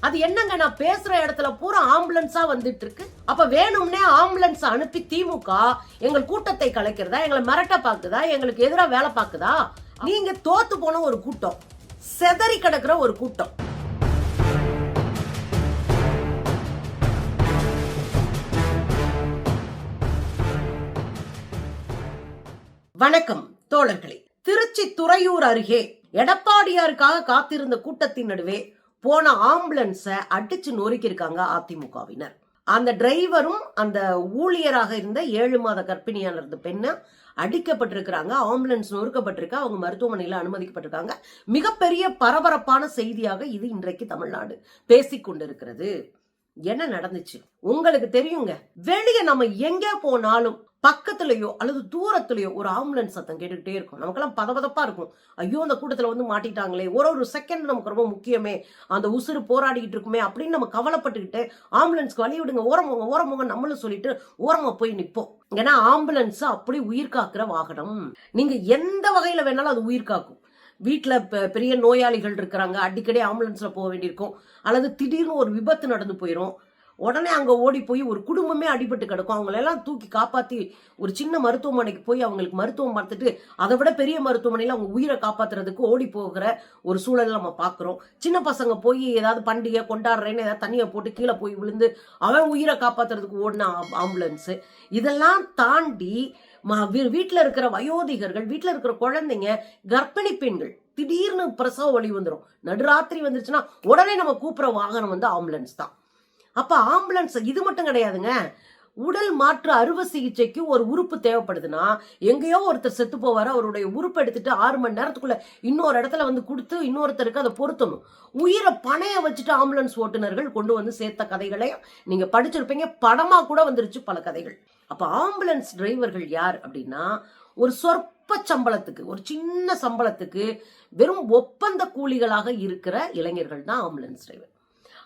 அது என்னங்க நான் பேசுற இடத்துல பூரா ஆம்புலன்ஸா வந்துட்டு இருக்கு அப்ப வேணும்னே ஆம்புலன்ஸ் அனுப்பி திமுக எங்கள் கூட்டத்தை கலைக்கிறதா எங்களை மிரட்ட பாக்குதா எங்களுக்கு எதிராக வேலை பாக்குதா? நீங்க தோத்து போன ஒரு கூட்டம் செதறி கிடக்குற ஒரு கூட்டம். வணக்கம் தோழர்களே. திருச்சி துறையூர் அருகே எடப்பாடியாருக்காக காத்திருந்த கூட்டத்தின் நடுவே போன ஆம்புலன்ஸை அடிச்சு நொறுக்கியிருக்காங்க அதிமுகவினர். அந்த டிரைவரும் அந்த ஊழியராக இருந்த ஏழு மாத கர்ப்பிணியான இருந்த பெண்ணு அடிக்கப்பட்டிருக்கிறாங்க ஆம்புலன்ஸ் நொறுக்கப்பட்டிருக்கு அவங்க மருத்துவமனையில் அனுமதிக்கப்பட்டிருக்காங்க. மிகப்பெரிய பரபரப்பான செய்தியாக இது இன்றைக்கு தமிழ்நாடு பேசிக் கொண்டிருக்கிறது என்ன நடந்துச்சு? உங்களுக்கு தெரியுங்க. வெளியே நம்ம எங்க போனாலும் பக்கத்துலயோ அல்லது தூரத்துலயோ ஒரு ஆம்புலன்ஸ் சத்தம் கேட்டுக்கிட்டே இருக்கும். நமக்கெல்லாம் பதபதப்பா இருக்கும். ஐயோ அந்த கூட்டத்துல வந்து மாட்டிட்டாங்களே ஒரு ஒரு செகண்ட் நமக்கு ரொம்ப முக்கியமே. அந்த உசுறு போராடிக்கிட்டு இருக்குமே அப்படின்னு நம்ம கவலைப்பட்டுக்கிட்டு ஆம்புலன்ஸ்க்கு வழி விடுங்க. ஓரமுங்க ஓரமுங்க நம்மளும் சொல்லிட்டு ஓரமா போய் நிப்போம். ஏன்னா ஆம்புலன்ஸ் அப்படி உயிர் காக்குற வாகனம். நீங்க எந்த வகையில வேணாலும் அது உயிர் காக்கும். வீட்டில் பெரிய நோயாளிகள் இருக்கிறாங்க. அடிக்கடி ஆம்புலன்ஸில் போக வேண்டியிருக்கும். அல்லது திடீர்னு ஒரு விபத்து நடந்து போயிடும் உடனே அங்கே ஓடி போய் ஒரு குடும்பமே அடிபட்டு கிடக்கும். அவங்களெல்லாம் தூக்கி காப்பாற்றி ஒரு சின்ன மருத்துவமனைக்கு போய் அவங்களுக்கு மருத்துவம் பார்த்துட்டு அதை விட பெரிய மருத்துவமனையில் அவங்க உயிரை காப்பாத்துறதுக்கு ஓடி போகிற ஒரு சூழலை நம்ம பார்க்குறோம். சின்ன பசங்க போய் ஏதாவது பண்டிகை கொண்டாடுறேன்னு ஏதாவது தண்ணியை போட்டு கீழே போய் விழுந்து அவன் உயிரை காப்பாற்றுறதுக்கு ஓடின ஆம்புலன்ஸு இதெல்லாம் தாண்டி வீட்டில் இருக்கிற வயோதிகர்கள் வீட்டில் இருக்கிற குழந்தைங்க கர்ப்பிணி பெண்கள் திடீர்னு பிரசவ வழி வந்துடும் நடுராத்திரி வந்துருச்சுன்னா உடனே நம்ம கூப்பிட்ற வாகனம் வந்து ஆம்புலன்ஸ் தான். அப்போ ஆம்புலன்ஸ் இது மட்டும் கிடையாதுங்க. உடல் மாற்று அறுவை சிகிச்சைக்கு ஒரு உறுப்பு தேவைப்படுதுன்னா எங்கேயோ ஒருத்தர் செத்து போவார் அவருடைய உறுப்பு எடுத்துட்டு ஆறு மணி நேரத்துக்குள்ள இன்னொரு இடத்துல வந்து கொடுத்து இன்னொருத்தருக்கு அதை பொருத்தணும். உயிரை பணைய வச்சுட்டு ஆம்புலன்ஸ் ஓட்டுநர்கள் கொண்டு வந்து சேர்த்த கதைகளையும் நீங்க படிச்சிருப்பீங்க. படமா கூட வந்துருச்சு பல கதைகள். அப்ப ஆம்புலன்ஸ் டிரைவர்கள் யார் அப்படின்னா ஒரு சொற்ப சம்பளத்துக்கு ஒரு சின்ன சம்பளத்துக்கு வெறும் ஒப்பந்த கூலிகளாக இருக்கிற இளைஞர்கள் தான் ஆம்புலன்ஸ் டிரைவர்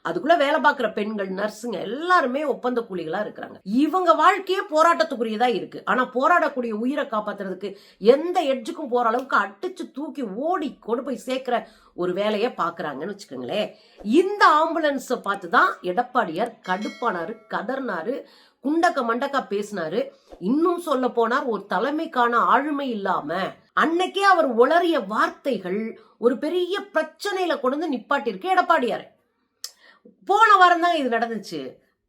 அதுக்குள்ள வேலை பார்க்குற பெண்கள் நர்ஸுங்க எல்லாருமே ஒப்பந்த கூலிகளா இருக்கிறாங்க. இவங்க வாழ்க்கையே போராட்டத்துக்குரியதா இருக்கு. ஆனா போராடக்கூடிய உயிரை காப்பாத்துறதுக்கு எந்த எட்ஜுக்கும் போற அளவுக்கு அடிச்சு தூக்கி ஓடி கொண்டு போய் சேர்க்கிற ஒரு வேலையை பாக்குறாங்கன்னு வச்சுக்கோங்களேன். இந்த ஆம்புலன்ஸை பார்த்து தான் எடப்பாடியார் கடுப்பானாரு கதர்னாரு குண்டக்க மண்டக்கா பேசினாரு. இன்னும் சொல்ல போனார் ஒரு தலைமைக்கான ஆளுமை இல்லாம அன்னைக்கே அவர் உளறிய வார்த்தைகள் ஒரு பெரிய பிரச்சனையில கொண்டு வந்து நிப்பாட்டிருக்கு எடப்பாடியார். போன வாரம் தான் இது நடந்துச்சு.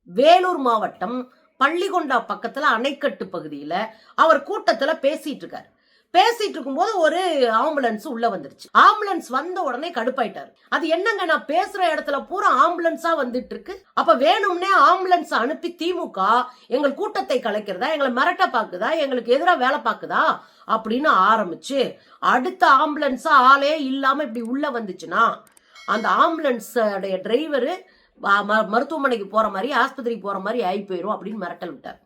வேலூர் மாவட்டம் பள்ளிகொண்டா பக்கத்துல அணைக்கட்டு பகுதியில அவர் கூட்டத்துல பேசிட்டு இருக்காரு. பேசிட்டு இருக்கும்போது ஒரு ஆம்புலன்ஸ் உள்ள வந்துருச்சு. ஆம்புலன்ஸ் வந்த உடனே கடுப்பாயிட்டாரு. அது என்னங்க நான் பேசுற இடத்துல பூரா ஆம்புலன்ஸா வந்துட்டு இருக்கு அப்ப வேணும்னே ஆம்புலன்ஸ் அனுப்பி திமுக எங்கள் கூட்டத்தை கலைக்கிறதா எங்களை மிரட்ட பாக்குதா எங்களுக்கு எதிராக வேலை பாக்குதா அப்படின்னு ஆரம்பிச்சு அடுத்த ஆம்புலன்ஸா ஆளே இல்லாம இப்படி உள்ள வந்துச்சுன்னா அந்த ஆம்புலன்ஸோடைய டிரைவரு மருத்துவமனைக்கு போற மாதிரி ஆஸ்பத்திரிக்கு போற மாதிரி ஆகி போயிடும் அப்படின்னு மிரட்டல் விட்டார்.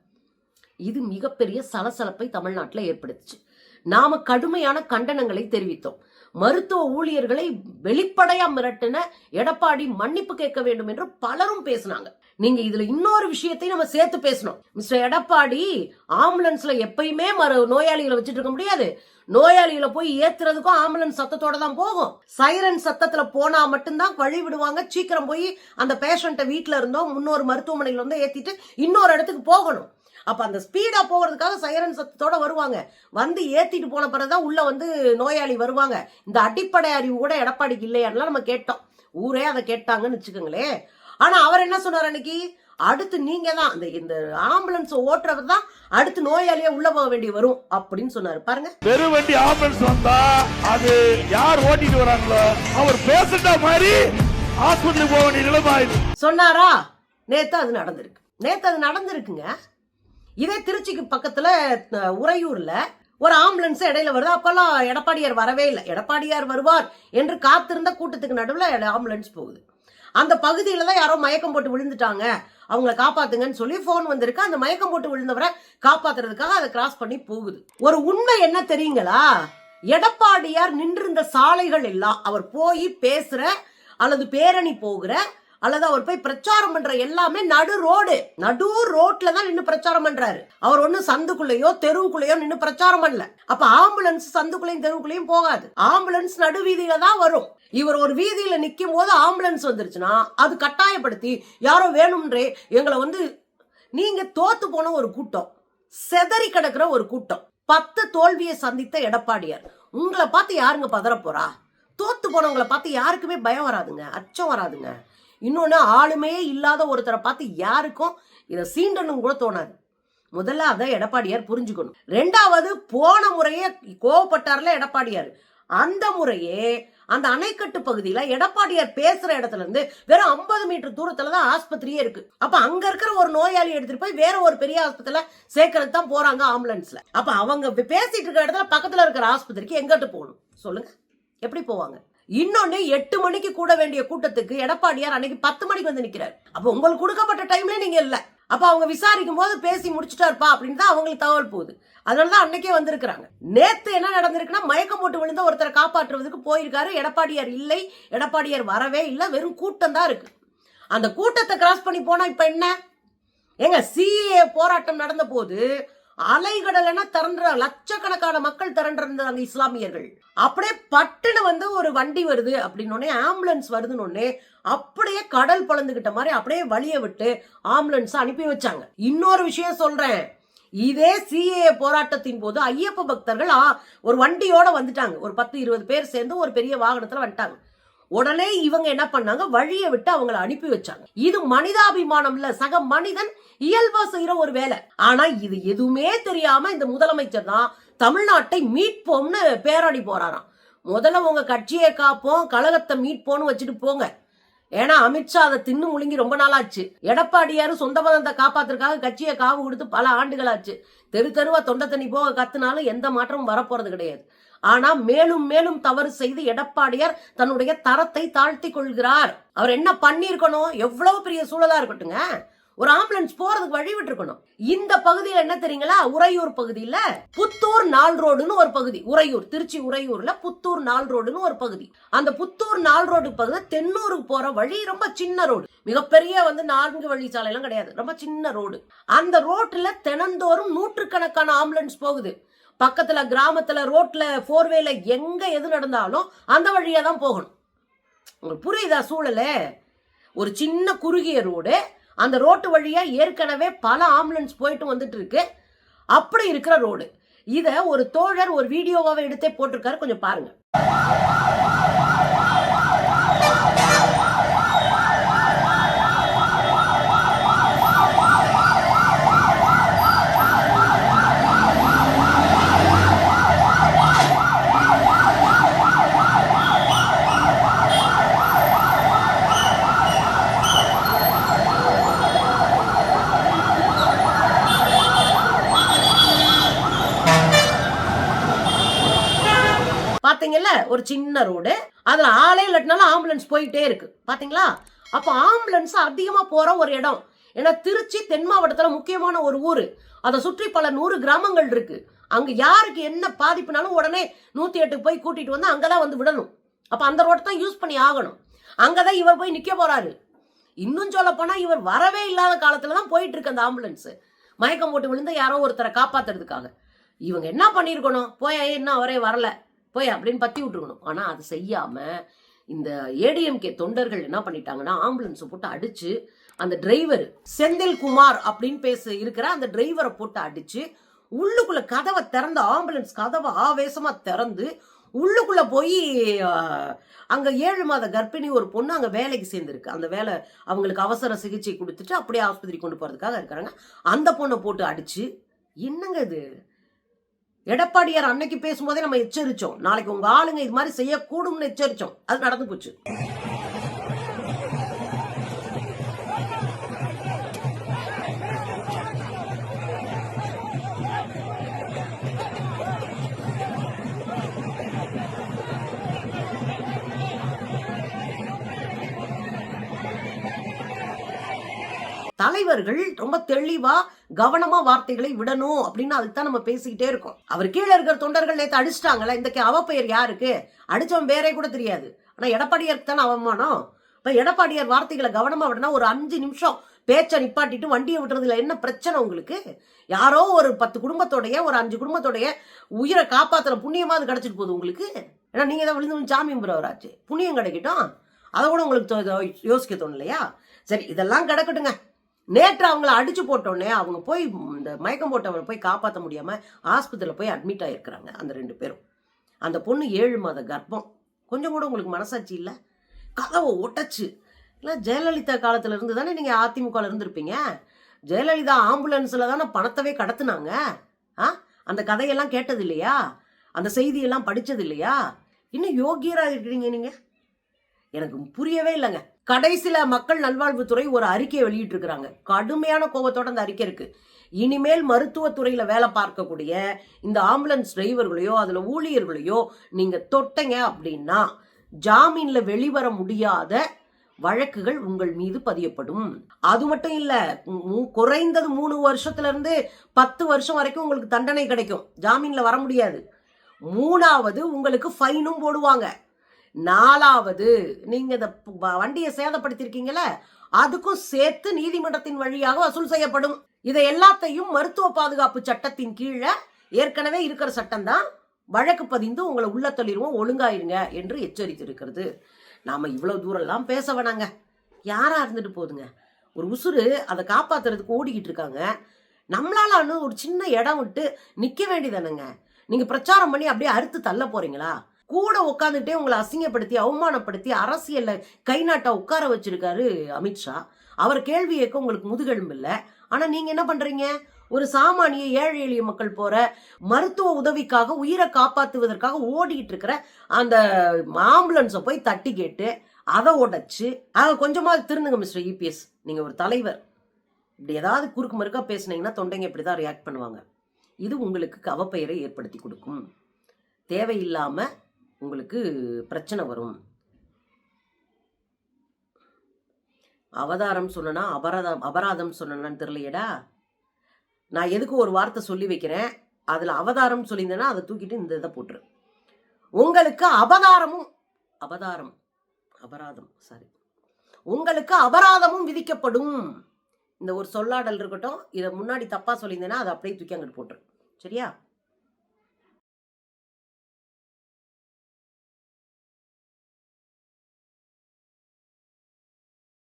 இது மிகப்பெரிய சலசலப்பை தமிழ்நாட்டில் ஏற்படுத்துச்சு. நாம கடுமையான கண்டனங்களை தெரிவித்தோம். மருத்துவ ஊழியர்களை வெளிப்படையா மிரட்டின எடப்பாடி மன்னிப்பு கேட்க வேண்டும் என்று பலரும் பேசினாங்க. நீங்க இதுல இன்னொரு விஷயத்தையும் நம்ம சேர்த்து பேசணும். மிஸ்டர் எடப்பாடி ஆம்புலன்ஸ்ல எப்பயுமே மறு நோயாளிகளை வச்சுட்டு இருக்க முடியாது. நோயாளிகளை போய் ஏத்துறதுக்கும் ஆம்புலன்ஸ் சத்தத்தோட தான் போகும். சைரன் சத்தத்துல போனா மட்டும்தான் வழி விடுவாங்க. சீக்கிரம் போய் அந்த பேஷண்ட்டை வீட்டுல இருந்தோ முன்னொரு மருத்துவமனையில இருந்தோ ஏத்திட்டு இன்னொரு இடத்துக்கு போகணும். அப்ப அந்த ஸ்பீடா போகிறதுக்காக சைரன் சத்தத்தோட வருவாங்க. வந்து ஏத்திட்டு போன பிறகுதான் உள்ள வந்து நோயாளி வருவாங்க. இந்த அடிப்படை அறிவு கூட எடப்பாடிக்கு இல்லையான்லாம் நம்ம கேட்டோம். ஊரே அதை கேட்டாங்கன்னு வச்சுக்கோங்களேன். ஆனா அவர் என்ன சொன்னார் அன்னைக்கு? அடுத்து நீங்க தான் இந்த இந்த ஆம்புலன்ஸ் ஓட்டுறவர் தான் அடுத்து நோயாளியா உள்ள போக வேண்டி வரும் அப்படின்னு சொன்னாரு. பாருங்க. வெறும் வண்டி ஆம்புலன்ஸ் வந்தா அது யார் ஓட்டிட்டு வராங்களோ அவர் பேசிட்ட மாதிரி ஹாஸ்பிட்டலுக்கு போக வேண்டிய நிலைமை சொன்னாரா? நேத்து அது நடந்திருக்கு. நேத்து அது நடந்திருக்குங்க. இதே திருச்சிக்கு பக்கத்தில் உறையூரில் ஒரு ஆம்புலன்ஸ் இடையில வருது. அப்போல்லாம் எடப்பாடியார் வரவே இல்லை. எடப்பாடியார் வருவார் என்று காத்திருந்த கூட்டத்துக்கு நடுவில் ஆம்புலன்ஸ் போகுது. அந்த பகுதியில் தான் யாரோ மயக்கம் போட்டு விழுந்துட்டாங்க. அவங்கள காப்பாத்துங்கன்னு சொல்லி ஃபோன் வந்திருக்கு. அந்த மயக்கம் போட்டு விழுந்தவரை காப்பாத்துறதுக்காக அதை கிராஸ் பண்ணி போகுது. ஒரு உண்மை என்ன தெரியுங்களா? எடப்பாடியார் நின்றிருந்த சாலைகள் எல்லாம் அவர் போய் பேசுற அல்லது பேரணி போகிற அல்லது அவர் போய் பிரச்சாரம் பண்ற எல்லாமே நடு ரோடு. நடு ரோட்ல தான் நின்று பிரச்சாரம் பண்றாரு. அவர் ஒண்ணு சந்துக்குள்ளேயோ தெருவுக்குள்ளேயோ நின்று பிரச்சாரம் பண்ணல. அப்ப ஆம்புலன்ஸ் சந்துக்குள்ளேயும் தெருவுக்குள்ளேயும் போகாது. ஆம்புலன்ஸ் நடு வீதியில தான் வரும். இவர் ஒரு வீதியில நிக்கும் போது ஆம்புலன்ஸ் வந்துருச்சுன்னா அது கட்டாயப்படுத்தி யாரோ வேணும்ன்றே எங்களை வந்து நீங்க தோத்து போன ஒரு கூட்டம். செதறி கிடக்கிற ஒரு கூட்டம். பத்து தோல்வியை சந்தித்த எடப்பாடியார். உங்களை பார்த்து யாருங்க பதற போறா? தோத்து போனவங்களை பார்த்து யாருக்குமே பயம் வராதுங்க. அச்சம் வராதுங்க. இன்னொன்று ஆளுமே இல்லாத ஒருத்தரை பார்த்து யாருக்கும் இதை சீண்டனும் கூட தோணாது. முதல்ல அதை எடப்பாடியார் புரிஞ்சுக்கணும். ரெண்டாவது போன முறையே கோவப்பட்டார்ல எடப்பாடியார். அந்த முறையே அந்த அணைக்கட்டு பகுதியில எடப்பாடியார் பேசுற இடத்துல இருந்து வெறும் 50 மீட்டர் தூரத்துல தான் ஆஸ்பத்திரியே இருக்கு. அப்ப அங்க இருக்கிற ஒரு நோயாளி எடுத்துட்டு போய் வேற ஒரு பெரிய ஆஸ்பத்திரியில சேர்க்கறது தான் போறாங்க ஆம்புலன்ஸ்ல. அப்ப அவங்க பேசிட்டு இருக்கிற இடத்துல பக்கத்துல இருக்கிற ஆஸ்பத்திரிக்கு எங்கிட்டு போகணும்? சொல்லுங்க. எப்படி போவாங்க? இன்னொன்னு எட்டு மணிக்கு கூட வேண்டிய கூட்டத்துக்கு எடப்பாடியார் அன்னைக்கு பத்து மணிக்கு வந்து நிக்கிறார். அப்ப உங்களுக்கு கொடுக்கப்பட்ட டைம்ல நீங்க இல்ல. அப்ப அவங்க விசாரிக்கும் போது பேசி முடிச்சுட்டாருப்பா அப்படின்னு தான் அவங்களுக்கு தகவல் போகுது. அதனாலதான் அன்னைக்கே வந்திருக்கிறாங்க. நேத்து என்ன நடந்திருக்குன்னா மயக்கம் போட்டு விழுந்த ஒருத்தரை காப்பாற்றுவதற்கு போயிருக்காரு. எடப்பாடியார் இல்லை. எடப்பாடியார் வரவே இல்லை. வெறும் கூட்டம் தான் இருக்கு. அந்த கூட்டத்தை கிராஸ் பண்ணி போனா இப்ப என்ன? ஏங்க சிஏ போராட்டம் நடந்த போது அலைகடலென திரண்ட லட்சக்கணக்கான மக்கள் திரண்டிருந்தாங்க இஸ்லாமியர்கள். அப்படியே பட்டுன்னு வந்து ஒரு வண்டி வருது அப்படின்னு ஆம்புலன்ஸ் வருதுன்னு அப்படியே கடல் பழந்துகிட்ட மாதிரி அப்படியே வழியை விட்டு ஆம்புலன்ஸ் அனுப்பி வச்சாங்க. இன்னொரு விஷயம் சொல்றேன். இதே சிஏ போராட்டத்தின் போது ஐயப்ப பக்தர்கள் ஒரு வண்டியோட வந்துட்டாங்க. ஒரு பத்து இருபது பேர் சேர்ந்து ஒரு பெரிய வாகனத்துல வந்துட்டாங்க. உடனே இவங்க என்ன பண்ணாங்க? வழியை விட்டு அவங்கள அனுப்பி வச்சாங்க. இது மனிதாபிமானம்ல. சக மனிதன் இயல்பா செய்யற ஒரு வேலை. ஆனா இது எதுவுமே தெரியாம இந்த முதலமைச்சர் தான் தமிழ்நாட்டை மீட்போம்னு பேராடி போறாராம். முதல்ல உங்க கட்சியை காப்போம் கழகத்தை மீட்போம்னு வச்சுட்டு போங்க. ஏன்னா அமித்ஷா அதை தின்னு முழுங்கி ரொம்ப நாளாச்சு. எடப்பாடியாரும் சொந்த பதத்தை காப்பாத்துறதுக்காக கட்சியை காவு கொடுத்து பல ஆண்டுகளாச்சு. தெரு தெருவா தொண்டை தண்ணி போக கத்துனாலும் எந்த மாற்றமும் வரப்போறது கிடையாது. ஆனா மேலும் மேலும் தவறு செய்து எடப்பாடியார் தன்னுடைய தரத்தை தாழ்த்தி கொள்கிறார். அவர் என்ன பண்ணியிருக்கணும்? எவ்வளவு பெரிய சூழலா இருக்கட்டுங்க. ஒரு ஆம்புலன்ஸ் போறதுக்கு வழி விட்டுருக்கணும். இந்த பகுதியில என்ன தெரியுங்களா? உறையூர் பகுதியில புத்தூர் நாள் ரோடுன்னு ஒரு பகுதி. உறையூர் திருச்சி உறையூர்ல புத்தூர் நாள் ரோடுன்னு ஒரு பகுதி. அந்த புத்தூர் நாள் ரோடு பகுதி தென்னூருக்கு போற வழி ரொம்ப சின்ன ரோடு. மிகப்பெரிய வந்து நான்கு வழி சாலை எல்லாம் கிடையாது. ரொம்ப சின்ன ரோடு. அந்த ரோட்ல தினந்தோறும் நூற்றுக்கணக்கான ஆம்புலன்ஸ் போகுது. பக்கத்துல கிராமத்துல ரோட்ல ஃபோர்வேல எங்க எது நடந்தாலும் அந்த வழியா தான் போகணும். உங்களுக்கு புரியுதா சூழலே? ஒரு சின்ன குறுகிய ரோடு அந்த ரோட்டு வழியா ஏற்கனவே பல ஆம்புலன்ஸ் போயிட்டு வந்துட்டு இருக்கு அப்படி இருக்கிற ரோடு. இதை ஒரு தோழர் ஒரு வீடியோவாக எடுத்தே போட்டிருக்காரு கொஞ்சம் பாருங்க பாத்தீங்கல்ல ஒரு சின்ன ரோடு. அதில் ஆளே இல்லாட்டினாலும் ஆம்புலன்ஸ் போயிட்டே இருக்கு. பார்த்தீங்களா அப்போ ஆம்புலன்ஸ் அதிகமாக போகிற ஒரு இடம். ஏன்னா திருச்சி தென் மாவட்டத்தில் முக்கியமான ஒரு ஊர். அதை சுற்றி பல நூறு கிராமங்கள் இருக்கு. அங்கே யாருக்கு என்ன பாதிப்புனாலும் உடனே நூற்றி எட்டுக்கு போய் கூட்டிகிட்டு வந்து அங்கதான் வந்து விடணும். அப்போ அந்த ரோட்டை தான் யூஸ் பண்ணி ஆகணும். அங்கே தான் இவர் போய் நிற்க போகிறாரு இன்னும் சொல்ல இவர் வரவே இல்லாத காலத்தில் தான் போயிட்டு இருக்கு அந்த ஆம்புலன்ஸு மயக்கம் போட்டு விழுந்து யாரோ ஒருத்தரை காப்பாத்துறதுக்காக. இவங்க என்ன பண்ணியிருக்கணும் போய் என்ன அவரே வரல. போய் அப்படின்னு பத்தி விட்டுருக்கணும். ஆனால் அது செய்யாமல் இந்த ஏடிஎம்கே தொண்டர்கள் என்ன பண்ணிட்டாங்கன்னா ஆம்புலன்ஸை போட்டு அடிச்சு அந்த டிரைவர் செந்தில் குமார் அப்படின்னு பேச இருக்கிற அந்த டிரைவரை போட்டு அடிச்சு உள்ளுக்குள்ள கதவை திறந்த ஆம்புலன்ஸ் கதவை ஆவேசமா திறந்து உள்ளுக்குள்ள போய் அங்கே அங்க ஏழு மாத கர்ப்பிணி ஒரு பொண்ணு அங்க வேலைக்கு சேர்ந்துருக்கு. அந்த வேலை அவங்களுக்கு அவசர சிகிச்சை கொடுத்துட்டு அப்படியே ஆஸ்பத்திரி கொண்டு போறதுக்காக இருக்கிறாங்க அந்த பொண்ணை போட்டு அடிச்சு என்னங்க இது? எடப்பாடியார் அன்னைக்கு பேசும்போதே நம்ம எச்சரிச்சோம். நாளைக்கு உங்க ஆளுங்க இது மாதிரி செய்யக்கூடும்னு எச்சரிச்சோம். அது நடந்து போச்சு. தலைவர்கள் ரொம்ப தெளிவா கவனமா வார்த்தைகளை விடணும் அப்படின்னு அதுக்கு தான் நம்ம பேசிக்கிட்டே இருக்கோம். அவர் கீழே இருக்கிற தொண்டர்கள் நேற்று அடிச்சிட்டாங்களே இந்த அவ பெயர் யாருக்கு? அடிச்சவன் பேரே கூட தெரியாது. ஆனா எடப்பாடியாருக்கு தானே அவமானம்? இப்ப எடப்பாடியார் வார்த்தைகளை கவனமா விடனா ஒரு அஞ்சு நிமிஷம் பேச்சை நிப்பாட்டிட்டு வண்டியை விட்டுறதுல என்ன பிரச்சனை உங்களுக்கு? யாரோ ஒரு பத்து குடும்பத்தோடைய ஒரு அஞ்சு குடும்பத்தோடைய உயிரை காப்பாத்துற புண்ணியமா அது கிடைச்சிட்டு போகுது உங்களுக்கு? ஏன்னா நீங்க தான் விழுந்து ஜாமி சாமி புண்ணியம் கிடைக்கட்டும். அதை கூட உங்களுக்கு யோசிக்க தோணும் இல்லையா சரி இதெல்லாம் கிடக்கட்டுங்க. நேற்று அவங்கள அடிச்சு போட்டோடனே அவங்க போய் இந்த மயக்கம் போட்டவங்களை போய் காப்பாற்ற முடியாமல் ஆஸ்பத்திரியில் போய் அட்மிட் ஆகிருக்கிறாங்க அந்த ரெண்டு பேரும். அந்த பொண்ணு ஏழு மாத கர்ப்பம். கொஞ்சம் கூட உங்களுக்கு மனசாட்சி இல்லை? கதவை ஒட்டச்சு. இல்லை ஜெயலலிதா காலத்தில் இருந்து தானே நீங்கள் அதிமுகவில் இருந்திருப்பீங்க? ஜெயலலிதா ஆம்புலன்ஸில் தானே பணத்தவே கடத்துனாங்க? ஆ? அந்த கதையெல்லாம் கேட்டது இல்லையா அந்த செய்தியெல்லாம் படித்தது இல்லையா இன்னும் யோகியராக இருக்கிறீங்க நீங்கள் எனக்கு புரியவே இல்லைங்க. கடைசியில மக்கள் நல்வாழ்வுத்துறை ஒரு அறிக்கையை வெளியிட்டிருக்கிறாங்க. கடுமையான கோபத்தோட அந்த அறிக்கை இருக்கு. இனிமேல் மருத்துவத்துறையில வேலை பார்க்கக்கூடிய இந்த ஆம்புலன்ஸ் டிரைவர்களையோ அதுல ஊழியர்களையோ நீங்க தொட்டங்க அப்படின்னா ஜாமீன்ல வெளிவர முடியாத வழக்குகள் உங்கள் மீது பதியப்படும். அது மட்டும் இல்ல குறைந்தது மூணு வருஷத்துல இருந்து பத்து வருஷம் வரைக்கும் உங்களுக்கு தண்டனை கிடைக்கும். ஜாமீன்ல வர முடியாது. மூணாவது உங்களுக்கு ஃபைனும் போடுவாங்க. நாலாவது நீங்க இந்த வண்டியை சேதப்படுத்திருக்கீங்கள அதுக்கும் சேர்த்து நீதிமன்றத்தின் வழியாக வசூல் செய்யப்படும். இதை எல்லாத்தையும் மருத்துவ பாதுகாப்பு சட்டத்தின் கீழே ஏற்கனவே இருக்கிற சட்டம் தான் வழக்கு பதிந்து உங்களை உள்ள தள்ளிடுவோம் ஒழுங்காயிருங்க என்று எச்சரித்திருக்கிறது. நாம இவ்வளவு தூரம்லாம் பேச வேணாங்க. யாரா இருந்துட்டு போதுங்க? ஒரு உசுறு அதை காப்பாத்துறதுக்கு ஓடிக்கிட்டு இருக்காங்க. நம்மளால ஒரு சின்ன இடம் விட்டு நிற்க வேண்டியதானுங்க. நீங்கள் பிரச்சாரம் பண்ணி அப்படியே அறுத்து தள்ள போகிறீங்களா கூட உட்காந்துட்டே உங்களை அசிங்கப்படுத்தி அவமானப்படுத்தி அரசியலில் கை நாட்டா உட்கார வச்சிருக்காரு அமித்ஷா அவர் கேள்வி கேட்க உங்களுக்கு முதுகெலும்பு இல்லை. ஆனால் நீங்கள் என்ன பண்ணுறீங்க ஒரு சாமானிய ஏழை எளிய மக்கள் போற மருத்துவ உதவிக்காக உயிரை காப்பாற்றுவதற்காக ஓடிட்டு இருக்கிற அந்த ஆம்புலன்ஸை போய் தட்டி கேட்டு அதை உடைச்சு அதை கொஞ்சமா திருந்துங்க மிஸ்டர் இபிஎஸ் நீங்க ஒரு தலைவர். இப்படி ஏதாவது குறுக்கு மறுக்கா பேசுனீங்கன்னா தொண்டைங்க இப்படி தான் ரியாக்ட் பண்ணுவாங்க. இது உங்களுக்கு கவப்பெயரை ஏற்படுத்தி கொடுக்கும். தேவையில்லாம உங்களுக்கு பிரச்சனை வரும். அவதாரம் சொன்னா அபராதம் அபராதம் சொன்னான்னு தெரியலையடா. நான் எதுக்கு ஒரு வார்த்தை சொல்லி வைக்கிறேன்? அதில் அவதாரம் சொல்லியிருந்தேன்னா அதை தூக்கிட்டு இந்த இதை போட்டுரு. உங்களுக்கு அபதாரமும் அபதாரம் அபராதம் சாரி உங்களுக்கு அபராதமும் விதிக்கப்படும். இந்த ஒரு சொல்லாடல் இருக்கட்டும் இதை முன்னாடி தப்பாக சொல்லியிருந்தேன்னா அதை அப்படியே தூக்கி அங்கிட்டு போட்டுரு. சரியா?